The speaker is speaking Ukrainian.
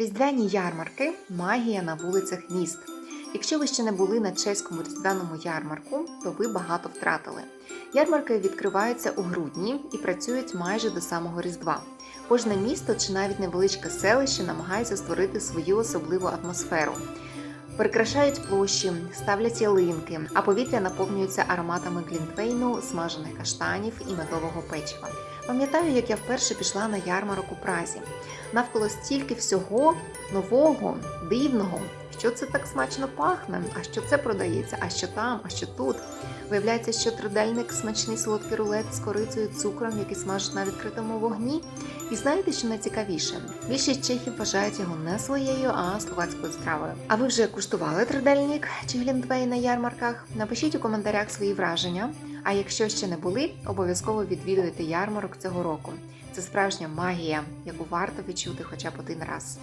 Різдвяні ярмарки магія на вулицях міст. Якщо ви ще не були на чеському різдвяному ярмарку, то ви багато втратили. Ярмарки відкриваються у грудні і працюють майже до самого Різдва. Кожне місто чи навіть невеличке селище намагається створити свою особливу атмосферу. Прикрашають площі, ставлять ялинки, а повітря наповнюється ароматами глінтвейну, смажених каштанів і медового печива. Пам'ятаю, як я вперше пішла на ярмарок у Празі. Навколо стільки всього нового, дивного. Що це так смачно пахне? А що це продається? А що там? А що тут? Виявляється, що трудельник смачний солодкий рулет з корицею цукром, який смажуть на відкритому вогні. І знаєте, що найцікавіше? Більшість чехів вважають його не своєю, а словацькою стравою. А ви вже куштували трудельник чи глінтвей на ярмарках? Напишіть у коментарях свої враження. А якщо ще не були, обов'язково відвідуйте ярмарок цього року. Це справжня магія, яку варто відчути хоча б один раз.